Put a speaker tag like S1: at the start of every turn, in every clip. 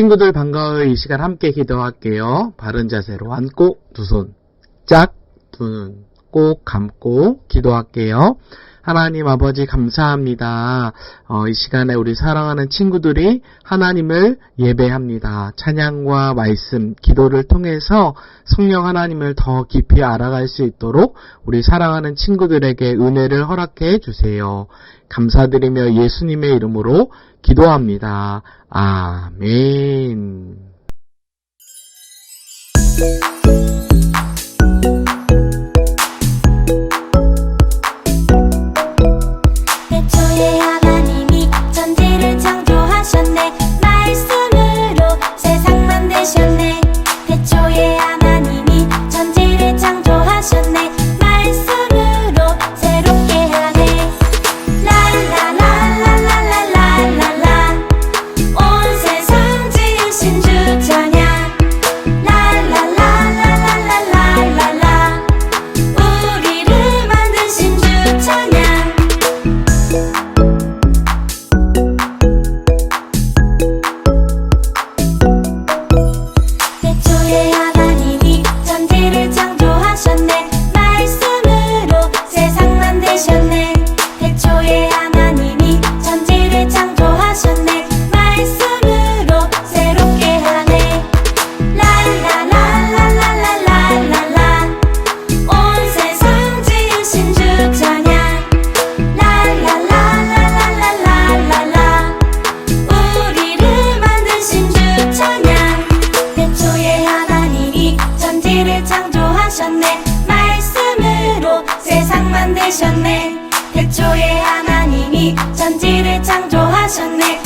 S1: 친구들 반가워요. 이 시간 함께 기도할게요. 바른 자세로 앉고 두 손 짝, 두 눈 꼭 감고 기도할게요. 하나님 아버지 감사합니다. 어, 이 시간에 우리 사랑하는 친구들이 하나님을 예배합니다. 찬양과 말씀, 기도를 통해서 성령 하나님을 더 깊이 알아갈 수 있도록 우리 사랑하는 친구들에게 은혜를 허락해 주세요. 감사드리며 예수님의 이름으로 기도합니다. 아멘.
S2: 하셨네. 말씀으로 세상 만드셨네. 태초에 하나님이 천지를 창조하셨네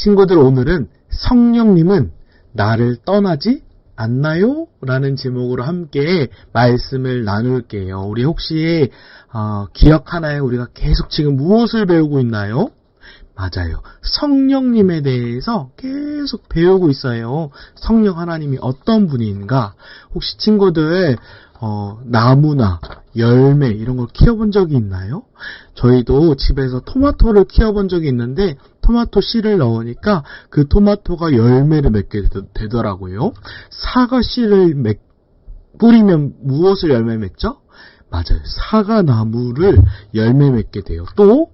S1: 친구들 오늘은 성령님은 나를 떠나지 않나요? 라는 제목으로 함께 말씀을 나눌게요. 우리 혹시 어, 기억하나요? 우리가 계속 지금 무엇을 배우고 있나요? 맞아요. 성령님에 대해서 계속 배우고 있어요. 성령 하나님이 어떤 분인가? 혹시 친구들 어, 나무나 열매 이런 걸 키워본 적이 있나요? 저희도 집에서 토마토를 키워본 적이 있는데 토마토 씨를 넣으니까 그 토마토가 열매를 맺게 되- 되더라고요. 사과 씨를 맺- 뿌리면 무엇을 열매 맺죠? 맞아요. 사과나무를 열매 맺게 돼요. 또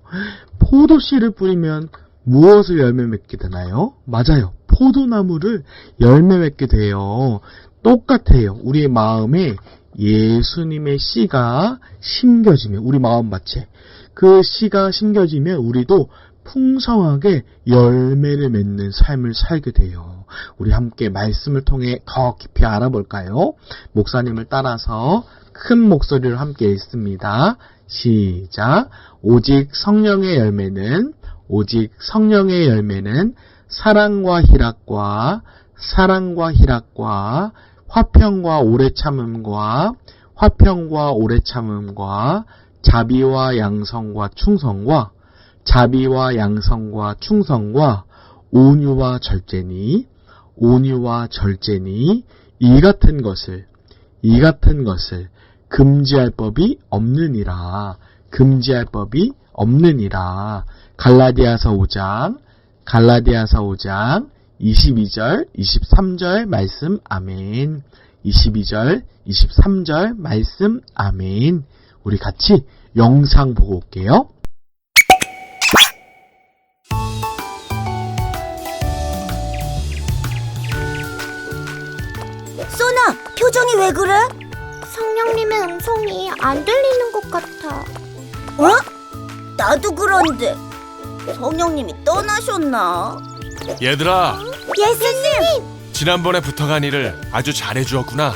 S1: 포도씨를 뿌리면 무엇을 열매 맺게 되나요? 맞아요. 포도나무를 열매 맺게 돼요. 똑같아요. 우리의 마음에 예수님의 씨가 심겨지면 우리 마음밭에 그 씨가 심겨지면 우리도 풍성하게 열매를 맺는 삶을 살게 돼요. 우리 함께 말씀을 통해 더 깊이 알아볼까요? 목사님을 따라서 큰 목소리로 함께 읽습니다. 시작. 오직 성령의 열매는 오직 성령의 열매는 사랑과 희락과 사랑과 희락과 화평과 오래 참음과 화평과 오래 참음과 자비와 양성과 충성과 자비와 양성과 충성과 온유와 절제니 온유와 절제니 이 같은 것을 이 같은 것을 금지할 법이 없느니라 금지할 법이 없느니라 갈라디아서 5장 갈라디아서 5장 22절 23절 말씀 아멘 22절 23절 말씀 아멘 우리 같이 영상 보고 올게요.
S3: 소나, 표정이 왜 그래?
S4: 성령님의 음성이 안 들리는 것 같아.
S3: 어? 나도 그런데 성령님이 떠나셨나?
S5: 얘들아,
S3: 예수님!
S5: 지난번에 부탁한 일을 아주 잘해주었구나.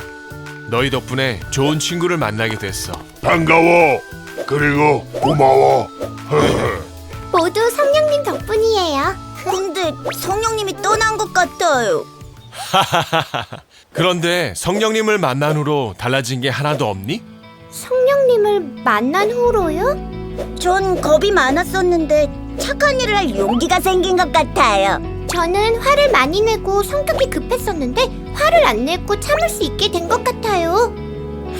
S5: 너희 덕분에 좋은 친구를 만나게 됐어.
S6: 반가워. 그리고 고마워.
S4: 모두 성령님 덕분이에요.
S3: 근데 성령님이 떠난 것 같아요.
S5: 그런데 성령님을 만난 후로 달라진 게 하나도 없니?
S4: 성령님을 만난 후로요?
S3: 전 겁이 많았었는데 착한 일을 할 용기가 생긴 것 같아요.
S4: 저는 화를 많이 내고 성격이 급했었는데 화를 안 내고 참을 수 있게 된 것 같아요.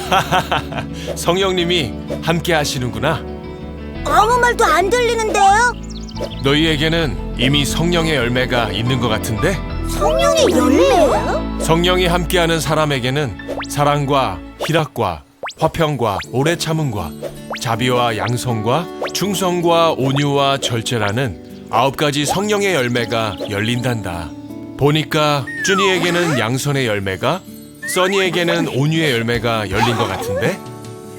S5: 성령님이 함께 하시는구나.
S3: 아무 말도 안 들리는데요?
S5: 너희에게는 이미 성령의 열매가 있는 것 같은데?
S3: 성령의 열매요?
S5: 성령이 함께하는 사람에게는 사랑과 희락과 화평과 오래 참음과 자비와 양성과 충성과 온유와 절제라는 아홉 가지 성령의 열매가 열린단다. 보니까 쭈니에게는 양선의 열매가, 써니에게는 온유의 열매가 열린 것 같은데?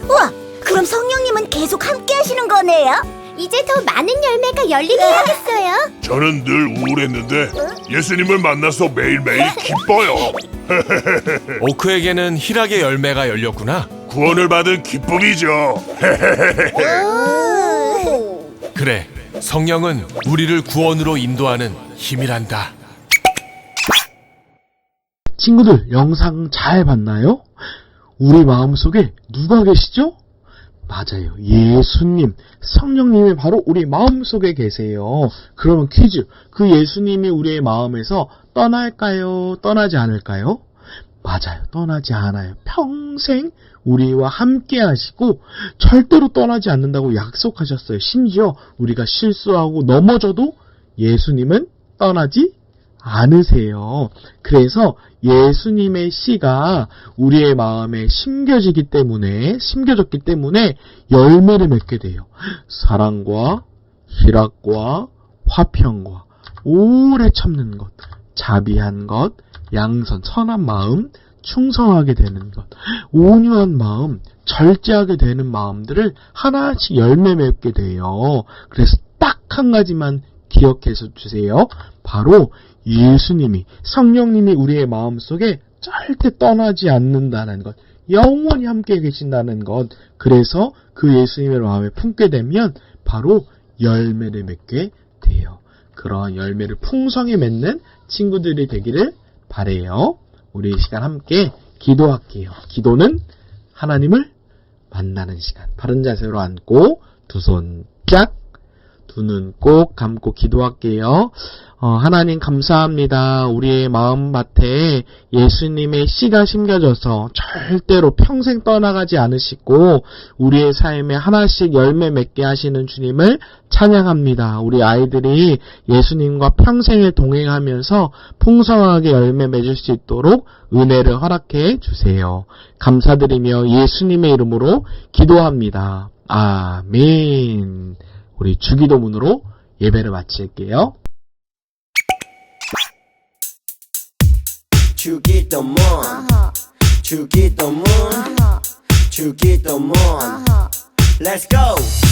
S3: 우와, 그럼 성령님은 계속 함께 하시는 거네요?
S4: 이제 더 많은 열매가 열리게 하겠어요.
S6: 저는 늘 우울했는데 예수님을 만나서 매일매일 기뻐요.
S5: 오크에게는 희락의 열매가 열렸구나.
S6: 구원을 받은 기쁨이죠.
S5: 그래, 성령은 우리를 구원으로 인도하는 힘이란다.
S1: 친구들, 영상 잘 봤나요? 우리 마음속에 누가 계시죠? 맞아요. 예수님, 성령님이 바로 우리 마음속에 계세요. 그러면 퀴즈. 그 예수님이 우리의 마음에서 떠날까요? 떠나지 않을까요? 맞아요. 떠나지 않아요. 평생 우리와 함께 하시고 절대로 떠나지 않는다고 약속하셨어요. 심지어 우리가 실수하고 넘어져도 예수님은 떠나지 않으세요. 그래서 예수님의 씨가 우리의 마음에 심겨지기 때문에, 심겨졌기 때문에 열매를 맺게 돼요. 사랑과 희락과 화평과 오래 참는 것, 자비한 것, 양선, 선한 마음, 충성하게 되는 것, 온유한 마음, 절제하게 되는 마음들을 하나씩 열매 맺게 돼요. 그래서 딱 한 가지만 기억해서 주세요. 바로 예수님이, 성령님이 우리의 마음 속에 절대 떠나지 않는다는 것, 영원히 함께 계신다는 것, 그래서 그 예수님의 마음에 품게 되면 바로 열매를 맺게 돼요. 그러한 열매를 풍성히 맺는 친구들이 되기를 바래요. 우리 이 시간 함께 기도할게요. 기도는 하나님을 만나는 시간. 바른 자세로 앉고 두 손 짝, 두 눈 꼭 감고 기도할게요. 어, 하나님 감사합니다. 우리의 마음밭에 예수님의 씨가 심겨져서 절대로 평생 떠나가지 않으시고 우리의 삶에 하나씩 열매 맺게 하시는 주님을 찬양합니다. 우리 아이들이 예수님과 평생을 동행하면서 풍성하게 열매 맺을 수 있도록 은혜를 허락해 주세요. 감사드리며 예수님의 이름으로 기도합니다. 아멘. 우리 주기도문으로 예배를 마칠게요.
S7: 주기도문 주기도문 주기도문. Let's go